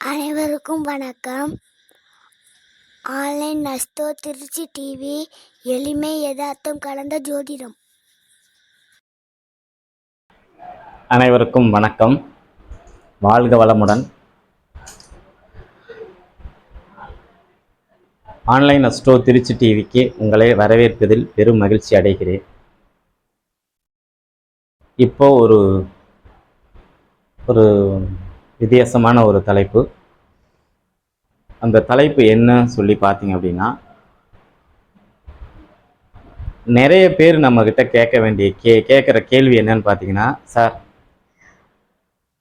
அனைவருக்கும் வணக்கம். Online நஸ்தோ Trichy TV எளிமை யதார்த்தம் கலந்த ஜோதிடம். அனைவருக்கும் வணக்கம். வாழ்க வளமுடன். ஆன்லைன் அஸ்ட்ரோ திருச்சி டிவிக்கு உங்களை வரவேற்பதில் பெரும் மகிழ்ச்சி அடைகிறேன். இப்போ ஒரு ஒரு வித்தியாசமான ஒரு தலைப்பு. அந்த தலைப்பு என்ன சொல்லி பார்த்தீங்க அப்படின்னா நிறைய பேர் நம்மக்கிட்ட கேட்க வேண்டிய கே கேட்குற கேள்வி என்னன்னு பார்த்தீங்கன்னா சார்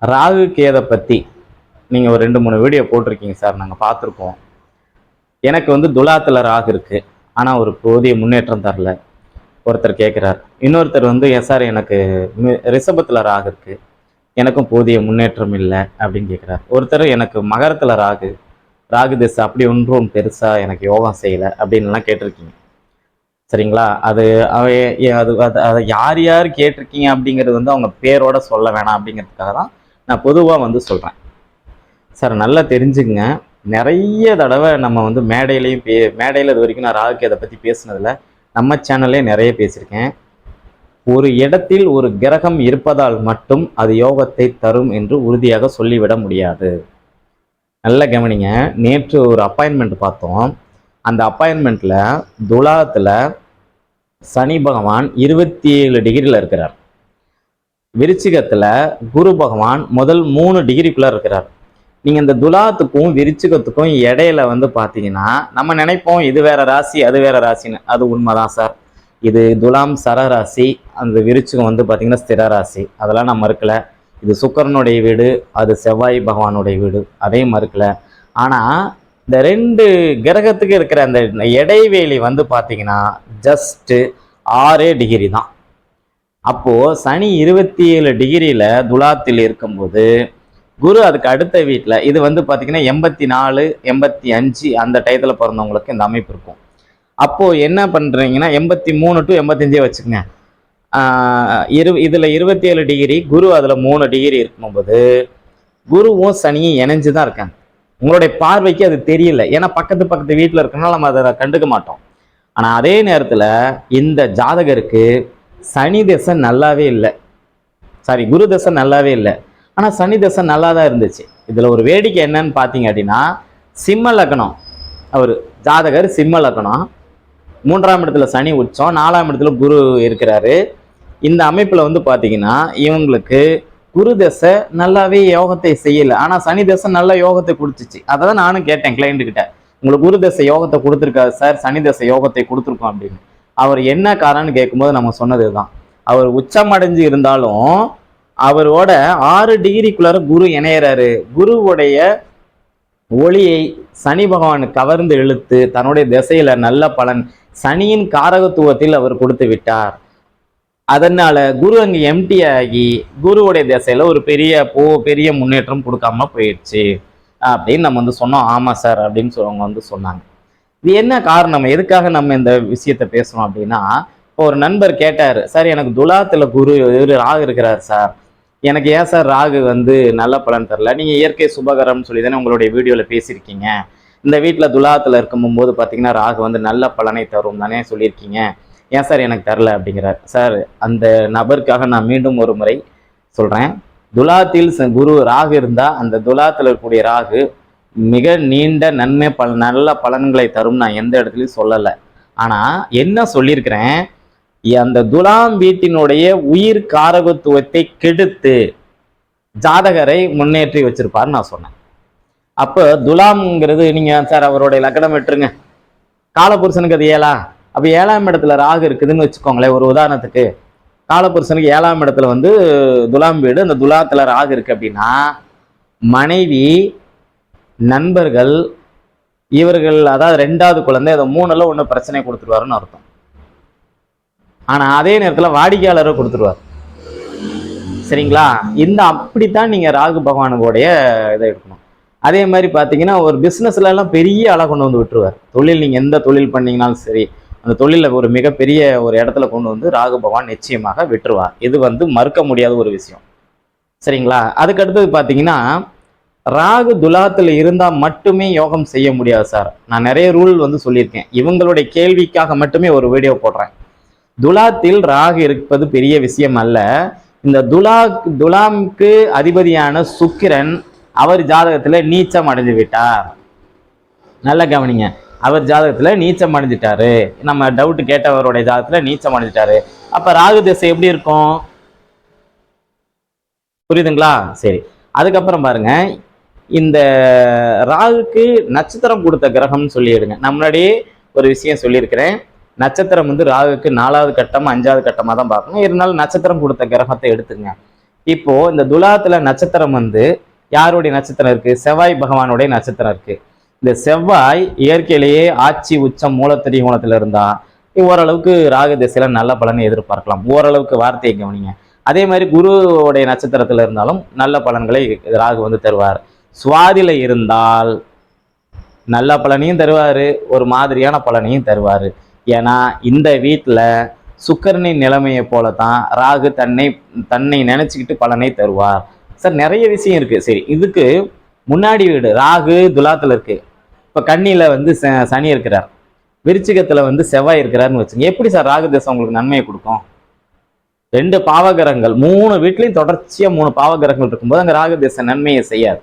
ராகு கேதை பற்றி நீங்கள் ஒரு ரெண்டு மூணு வீடியோ போட்டிருக்கீங்க சார் நாங்கள் பார்த்துருக்கோம். எனக்கு வந்து துலாத்தில் ராகு இருக்குது ஆனால் ஒரு போதிய முன்னேற்றம் தரல. ஒருத்தர் கேட்குறார். இன்னொருத்தர் வந்து எஸ் சார் எனக்கு ரிஷபத்தில் ராகு இருக்குது எனக்கும் போதிய முன்னேற்றம் இல்லை அப்படின்னு கேட்குறார். ஒருத்தர் எனக்கு மகரத்தில் ராகு ராகு திசை அப்படி ஒன்றும் பெருசாக எனக்கு யோகம் செய்யலை அப்படின்லாம் கேட்டிருக்கீங்க. சரிங்களா? அது அவ அது அது அதை யார் யார் கேட்டிருக்கீங்க அப்படிங்கிறது வந்து அவங்க பேரோட சொல்ல வேணாம் அப்படிங்கிறதுக்காக தான் நான் பொதுவாக வந்து சொல்கிறேன் சார் நல்லா தெரிஞ்சுங்க நிறைய தடவை நம்ம வந்து மேடையிலையும் பே மேடையில் இது வரைக்கும் நான் ராகுக்கு அதை பற்றி பேசுனதில்ல. நம்ம சேனல்லே நிறைய பேசியிருக்கேன். ஒரு இடத்தில் ஒரு கிரகம் இருப்பதால் மட்டும் அது யோகத்தை தரும் என்று உறுதியாக சொல்லிவிட முடியாது. நல்ல கவனிங்க. நேற்று ஒரு அப்பாயின்மெண்ட் பார்த்தோம். அந்த அப்பாயின்மெண்ட்டில் துலாத்தில் சனி பகவான் இருபத்தி ஏழு டிகிரியில் இருக்கிறார். விருச்சிகத்தில் குரு பகவான் முதல் மூணு டிகிரிக்குள்ளே இருக்கிறார். நீங்கள் இந்த துலாத்துக்கும் விருச்சிகத்துக்கும் இடையில வந்து பார்த்தீங்கன்னா நம்ம நினைப்போம் இது வேற ராசி அது வேற ராசின்னு. அது உண்மைதான் சார். இது துலாம் சரராசி அந்த விருச்சிகம் வந்து பார்த்திங்கன்னா ஸ்திரராசி அதெல்லாம் நான் மறுக்கலை. இது சுக்கரனுடைய வீடு அது செவ்வாய் பகவானுடைய வீடு அதையும் மறுக்கலை. ஆனால் இந்த ரெண்டு கிரகத்துக்கு இருக்கிற அந்த இடைவேளி வந்து பார்த்தீங்கன்னா ஜஸ்ட்டு ஆறே டிகிரி தான். அப்போது சனி இருபத்தி ஏழு டிகிரியில் துலாத்தில் இருக்கும்போது குரு அதுக்கு அடுத்த வீட்டில் இது வந்து பார்த்திங்கன்னா எண்பத்தி நாலு எண்பத்தி அஞ்சு அந்த டயத்தில் பிறந்தவங்களுக்கு இந்த அமைப்பு இருக்கும். அப்போது என்ன பண்ணுறீங்கன்னா எண்பத்தி மூணு டு எண்பத்தஞ்சே வச்சுக்கோங்க. இரு இதில் இருபத்தி ஏழு டிகிரி குரு அதில் மூணு டிகிரி இருக்கும்போது குருவும் சனியும் இணைஞ்சு தான் இருக்காங்க. உங்களுடைய பார்வைக்கு அது தெரியல. ஏன்னா பக்கத்து பக்கத்து வீட்டில் இருக்கனால நம்ம அதை கண்டுக்க மாட்டோம். ஆனால் அதே நேரத்தில் இந்த ஜாதகருக்கு சனி தசை நல்லாவே இல்லை. சாரி குரு தசை நல்லாவே இல்லை. ஆனால் சனி தசை நல்லா தான் இருந்துச்சு. இதில் ஒரு வேடிக்கை என்னன்னு பார்த்தீங்க அப்படின்னா சிம்ம லக்னம். அவர் ஜாதகர் சிம்ம லக்னம். மூன்றாம் இடத்துல சனி உச்சம் நாலாம் இடத்துல குரு இருக்கிறாரு. இந்த அமைப்பில் வந்து பார்த்தீங்கன்னா இவங்களுக்கு குரு தசை நல்லாவே யோகத்தை செய்யலை. ஆனால் சனி தசை நல்ல யோகத்தை கொடுத்துச்சு. அதை தான் நானும் கேட்டேன் கிளைண்ட்டுக்கிட்ட உங்களுக்கு குரு தசை யோகத்தை கொடுத்துருக்காரு சார் சனி தசை யோகத்தை கொடுத்துருக்கோம் அப்படின்னு. அவர் என்ன காரணம்னு கேட்கும்போது நம்ம சொன்னது தான் அவர் உச்சமடைஞ்சு இருந்தாலும் அவரோட ஆறு டிகிரிக்குள்ளார குரு இணையறாரு. குருவுடைய ஒளியை சனி பகவான் கவர்ந்து இழுத்து தன்னுடைய திசையில நல்ல பலன் சனியின் காரகத்துவத்தில் அவர் கொடுத்து விட்டார். அதனால குரு அங்கே எம்டி ஆகி குருவுடைய திசையில ஒரு பெரிய போ பெரிய முன்னேற்றம் கொடுக்காம போயிடுச்சு. அப்படின்னு நம்ம வந்து சொன்னோம். ஆமா சார் அப்படின்னு சொல்லவங்க வந்து சொன்னாங்க. இது என்ன காரணம்? எதுக்காக நம்ம இந்த விஷயத்த பேசுறோம் அப்படின்னா இப்போ ஒரு நண்பர் கேட்டார் சார் எனக்கு துலாத்துல குரு இவரு ராகு இருக்கிறார் சார். எனக்கு ஏன் சார் ராகு வந்து நல்ல பலன் தரல? நீங்க இயற்கை சுபகரம்னு சொல்லி தானே உங்களுடைய வீடியோல பேசியிருக்கீங்க. இந்த வீட்டில் துலாத்தில் இருக்கும்போது பார்த்தீங்கன்னா ராகு வந்து நல்ல பலனை தரும் தானே சொல்லியிருக்கீங்க. ஏன் சார் எனக்கு தரல அப்படிங்கிறார். சார் அந்த நபருக்காக நான் மீண்டும் ஒரு முறை சொல்கிறேன் துலாத்தில் ச- குரு ராகு இருந்தால் அந்த துலாத்தில் இருக்கக்கூடிய ராகு மிக நீண்ட நன்மை பல நல்ல பலன்களை தரும் நான் எந்த இடத்துலையும் சொல்லலை. ஆனால் என்ன சொல்லியிருக்கிறேன்? அந்த துலாம் வீட்டினுடைய உயிர் காரகத்துவத்தை கெடுத்து ஜாதகரை முன்னேற்றி வச்சிருப்பாருன்னு நான் சொன்னேன். அப்போ துலாம்ங்கிறது நீங்க சார் அவருடைய லக்கணம் விட்டுருங்க. காலபுருஷனுக்கு அது ஏழா? அப்போ ஏழாம் இடத்துல ராகு இருக்குதுன்னு வச்சுக்கோங்களேன் ஒரு உதாரணத்துக்கு. காலபுருஷனுக்கு ஏழாம் இடத்துல வந்து துலாம் வீடு அந்த துலாத்தில் ராகு இருக்கு அப்படின்னா மனைவி நண்பர்கள் இவர்கள் அதாவது ரெண்டாவது குழந்தை அதை மூணில் ஒன்று பிரச்சனை கொடுத்துருவாருன்னு அர்த்தம். ஆனால் அதே நேரத்தில் வாடிக்கையாளரை கொடுத்துருவார். சரிங்களா? இந்த அப்படித்தான் நீங்கள் ராகு பகவானுடைய இதை எடுக்கணும். அதே மாதிரி பார்த்தீங்கன்னா ஒரு பிஸ்னஸ்லலாம் பெரிய அளவு கொண்டு வந்து விட்டுருவார். தொழில் நீங்கள் எந்த தொழில் பண்ணீங்கனாலும் சரி அந்த தொழிலில் ஒரு மிகப்பெரிய ஒரு இடத்துல கொண்டு வந்து ராகு பகவான் நிச்சயமாக விட்டுருவார். இது வந்து மறுக்க முடியாத ஒரு விஷயம். சரிங்களா? அதுக்கு அடுத்தது பார்த்தீங்கன்னா ராகு துலாத்தில் இருந்தால் மட்டுமே யோகம் செய்ய முடியாது சார். நான் நிறைய ரூல் வந்து சொல்லியிருக்கேன். இவங்களுடைய கேள்விக்காக மட்டுமே ஒரு வீடியோ போடுறேன். துலாத்தில் ராகு இருப்பது பெரிய விஷயம் அல்ல. இந்த துலா துலாம்க்கு அதிபதியான சுக்கிரன் அவர் ஜாதகத்தில் நீச்சம் அடைஞ்சு விட்டார். நல்லா கவனிங்க. அவர் ஜாதகத்தில் நீச்சம் அடைஞ்சிட்டாரு. நம்ம டவுட் கேட்டவருடைய ஜாதகத்தில் நீச்சம் அடைஞ்சிட்டாரு. அப்போ ராகு திசை எப்படி இருக்கும்? புரியுதுங்களா? சரி. அதுக்கப்புறம் பாருங்க. இந்த ராகுக்கு நட்சத்திரம் கொடுத்த கிரகம்னு சொல்லிடுங்க. நான் முன்னாடியே ஒரு விஷயம் சொல்லியிருக்கிறேன். நட்சத்திரம் வந்து ராகுக்கு நாலாவது கட்டம் அஞ்சாவது கட்டமாக தான் பார்க்கணும். இருந்தாலும் நட்சத்திரம் கொடுத்த கிரகத்தை எடுத்துங்க. இப்போ இந்த துலாத்துல நட்சத்திரம் வந்து யாருடைய நட்சத்திரம் இருக்கு? செவ்வாய் பகவானுடைய நட்சத்திரம் இருக்கு. இந்த செவ்வாய் இயற்கையிலேயே ஆட்சி உச்சம் மூலத்திரி கோணத்துல இருந்தா ஓரளவுக்கு ராகு திசையில நல்ல பலனை எதிர்பார்க்கலாம். ஓரளவுக்கு வார்த்தையை கவனிங்க. அதே மாதிரி குருவுடைய நட்சத்திரத்துல இருந்தாலும் நல்ல பலன்களை ராகு வந்து தருவார். சுவாதியில இருந்தால் நல்ல பலனையும் தருவார் ஒரு மாதிரியான பலனையும் தருவார். ஏன்னா இந்த வீட்டில் சுக்கரனின் நிலைமையை போல தான் ராகு தன்னை தன்னை நினச்சிக்கிட்டு பலனை தருவார். சார் நிறைய விஷயம் இருக்கு. சரி இதுக்கு முன்னாடி வீடு ராகு துலாத்துல இருக்கு. இப்போ கன்னியில வந்து ச- சனி இருக்கிறார். விருச்சிகத்துல வந்து செவ்வாய் இருக்கிறாருன்னு வச்சுங்க. எப்படி சார் ராகு தேசம் உங்களுக்கு நன்மையை கொடுக்கும்? ரெண்டு பாவகிரகங்கள் மூணு வீட்லையும் தொடர்ச்சியா மூணு பாவகிரகங்கள் இருக்கும்போது அங்க ராகு தேசம் நன்மையை செய்யாது.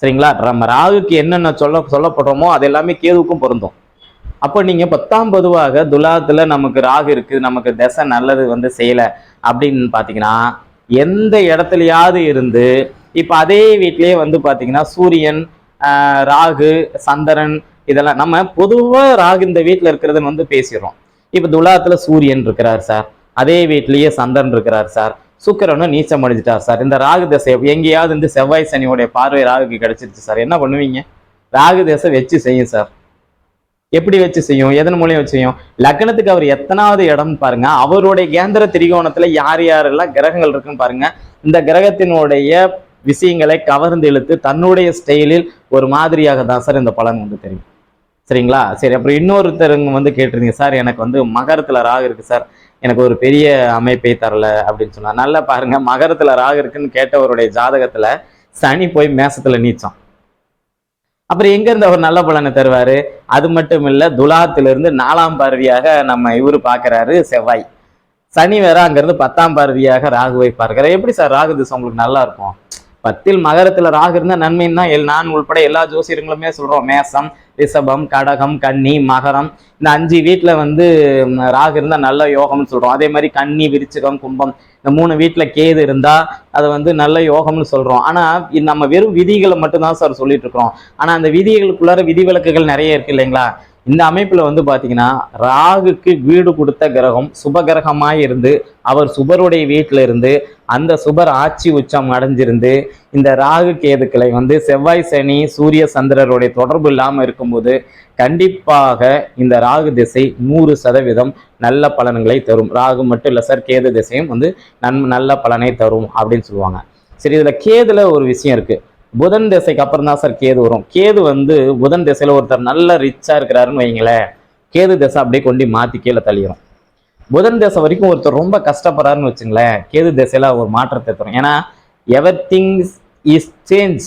சரிங்களா? நம்ம ராகுக்கு என்னென்ன சொல்ல சொல்லப்படுறோமோ அது எல்லாமே கேதுவுக்கும் பொருந்தும். அப்போ நீங்க பத்தாம் பொதுவாக துலாத்துல நமக்கு ராகு இருக்கு நமக்கு தசை நல்லது வந்து செய்யல அப்படின்னு பாத்தீங்கன்னா எந்த இடத்துலையாவது இருந்து இப்போ அதே வீட்லேயே வந்து பார்த்தீங்கன்னா சூரியன் ராகு சந்திரன் இதெல்லாம் நம்ம பொதுவாக ராகு இந்த வீட்டில் இருக்கிறதுன்னு வந்து பேசிடுறோம். இப்போ துலாத்தில் சூரியன் இருக்கிறார் சார். அதே வீட்லேயே சந்திரன் இருக்கிறார் சார். சுக்கரனும் நீச்சம் அடைஞ்சிட்டார் சார். இந்த ராகு தசை எங்கேயாவது இந்த செவ்வாய் சனியோடைய பார்வை ராகுக்கு கிடைச்சிருச்சு சார். என்ன பண்ணுவீங்க? ராகு தசை வச்சு செய்யும் சார். எப்படி வச்சு செய்யும் எதன் மூலியம் வச்சு செய்யும்? லக்னத்துக்கு அவர் எத்தனாவது இடம் பாருங்க. அவருடைய கேந்திர திரிகோணத்துல யார் யாரெல்லாம் கிரகங்கள் இருக்குன்னு பாருங்க. இந்த கிரகத்தினுடைய விஷயங்களை கவர்ந்து இழுத்து தன்னுடைய ஸ்டைலில் ஒரு மாதிரியாக தான் சார் இந்த பலன் வந்து தெரியும். சரிங்களா? சரி அப்புறம் இன்னொருத்தருங்க வந்து கேட்டிருந்தீங்க. சார் எனக்கு வந்து மகரத்துல ராகு இருக்கு சார். எனக்கு ஒரு பெரிய அமைப்பை தரல அப்படின்னு சொன்னார். நல்லா பாருங்க மகரத்துல ராகு இருக்குன்னு கேட்டவருடைய ஜாதகத்துல சனி போய் மேசத்துல நீச்சம். அப்புறம் எங்கேருந்து அவர் நல்ல பலனை தருவார்? அது மட்டும் இல்லை துலாத்திலிருந்து நாலாம் பார்வையாக நம்ம இவரு பார்க்குறாரு செவ்வாய். சனி வேற அங்கிருந்து பத்தாம் பார்வையாக ராகுவை பார்க்கிறார். எப்படி சார் ராகு திசை உங்களுக்கு நல்லா இருக்கும்? பத்தில் மகரத்துல ராகு இருந்தா நன்மைன்னு தான் எல் நான் உள்பட எல்லா ஜோசியர்களுமே சொல்றோம். மேசம் ரிஷபம் கடகம் கன்னி மகரம். இந்த அஞ்சு வீட்டுல வந்து ராகு இருந்தா நல்ல யோகம்னு சொல்றோம். அதே மாதிரி கன்னி விருச்சிகம் கும்பம் இந்த மூணு வீட்டுல கேது இருந்தா அதை வந்து நல்ல யோகம்னு சொல்றோம். ஆனா நம்ம வெறும் விதிகளை மட்டும்தான் சார் சொல்லிட்டு இருக்கிறோம். ஆனா அந்த விதிகளுக்குள்ளார விதிவிலக்குகள் நிறைய இருக்கு இல்லைங்களா? இந்த அமைப்பில் வந்து பார்த்தீங்கன்னா ராகுக்கு வீடு கொடுத்த கிரகம் சுப கிரகமாக இருந்து அவர் சுபருடைய வீட்டில் இருந்து அந்த சுபர் ஆட்சி உச்சம் அடைஞ்சிருந்து இந்த ராகு கேதுக்களை வந்து செவ்வாய் சனி சூரிய சந்திரருடைய தொடர்பு இல்லாமல் இருக்கும்போது கண்டிப்பாக இந்த ராகு திசை நூறு சதவீதம் நல்ல பலன்களை தரும். ராகு மட்டும் இல்லை சார் கேது திசையும் வந்து நன் நல்ல பலனை தரும் அப்படின்னு சொல்லுவாங்க. சரி இதில் கேதுல ஒரு விஷயம் இருக்குது புதன் திசைக்கு அப்புறம் தான் சார் கேது வரும். கேது வந்து புதன் திசையில் ஒருத்தர் நல்ல ரிச்சாக இருக்கிறாருன்னு வைங்களேன். கேது திசை அப்படியே கொண்டு மாற்றி கீழே தள்ளிடும் புதன் திசை வரைக்கும் ஒருத்தர் ரொம்ப கஷ்டப்படுறாருன்னு வச்சுங்களேன். கேது திசையில் ஒரு மாற்றத்தை தரும். ஏன்னா எவர் திங்ஸ் இஸ் சேஞ்ச்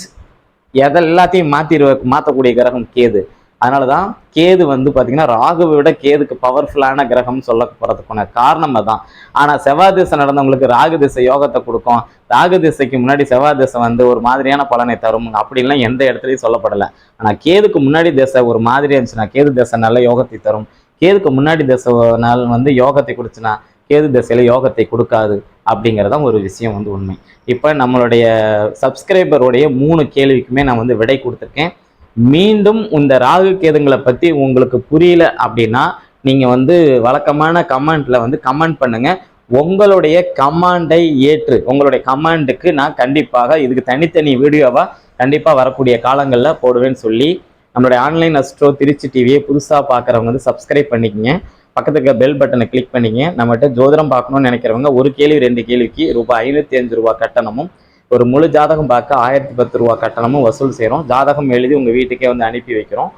எதை எல்லாத்தையும் மாத்திரு மாற்றக்கூடிய கிரகம் கேது. அதனாலதான் கேது வந்து பார்த்திங்கன்னா ராகுவை விட கேதுக்கு பவர்ஃபுல்லான கிரகம்னு சொல்லப்படுறதுக்கான காரணம் அதான். ஆனால் செவ்வாய் திசை நடந்தவங்களுக்கு ராகு திசை யோகத்தை கொடுக்கும். ராகு திசைக்கு முன்னாடி செவ்வாய் திசை வந்து ஒரு மாதிரியான பலனை தரும். அப்படின்லாம் எந்த இடத்துலையும் சொல்லப்படலை. ஆனால் கேதுக்கு முன்னாடி திசை ஒரு மாதிரி இருந்துச்சுன்னா கேது திசை நல்ல யோகத்தை தரும். கேதுக்கு முன்னாடி திசை நாள் வந்து யோகத்தை கொடுச்சுன்னா கேது திசையில் யோகத்தை கொடுக்காது அப்படிங்கிறதான் ஒரு விஷயம் வந்து உண்மை. இப்போ நம்மளுடைய சப்ஸ்கிரைபருடைய மூணு கேள்விக்குமே நான் வந்து விடை கொடுத்துருக்கேன். மீண்டும் இந்த ராகு கேதுங்களை பத்தி உங்களுக்கு புரியல அப்படின்னா நீங்க வந்து வழக்கமான கமெண்ட்ல வந்து கமெண்ட் பண்ணுங்க. உங்களுடைய கமாண்டை ஏற்று உங்களுடைய கமாண்டுக்கு நான் கண்டிப்பாக இதுக்கு தனித்தனி வீடியோவா கண்டிப்பாக வரக்கூடிய காலங்களில் போடுவேன்னு சொல்லி நம்மளுடைய ஆன்லைன் அஸ்ட்ரோ திருச்சி டிவியை புதுசாக பார்க்குறவங்க வந்து சப்ஸ்கிரைப் பண்ணிக்கங்க. பக்கத்துக்கு பெல் பட்டனை கிளிக் பண்ணிங்க நம்மகிட்ட ஜோதிடம் பார்க்கணும்னு நினைக்கிறவங்க ஒரு கேள்வி ரெண்டு கேள்விக்கு ரூபாய் ஐநூற்றி அஞ்சு ரூபாய் கட்டணமும் ஒரு முழு ஜாதகம் பார்க்க ஆயிரத்தி பத்து ரூபா கட்டணமும் வசூல் செய்கிறோம் ஜாதகம் எழுதி உங்கள் வீட்டுக்கே வந்து அனுப்பி வைக்கிறோம்.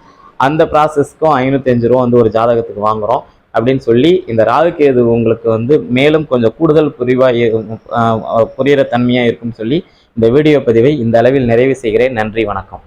அந்த ப்ராசஸ்க்கும் ஐநூற்றஞ்சு ரூபா வந்து ஒரு ஜாதகத்துக்கு வாங்குகிறோம் அப்படின்னு சொல்லி இந்த ராகுகேது உங்களுக்கு வந்து மேலும் கொஞ்சம் கூடுதல் புரிவாக புரிகிற தன்மையாக இருக்கும்னு சொல்லி இந்த வீடியோ பதிவை இந்த அளவில் நிறைவு செய்கிறேன். நன்றி வணக்கம்.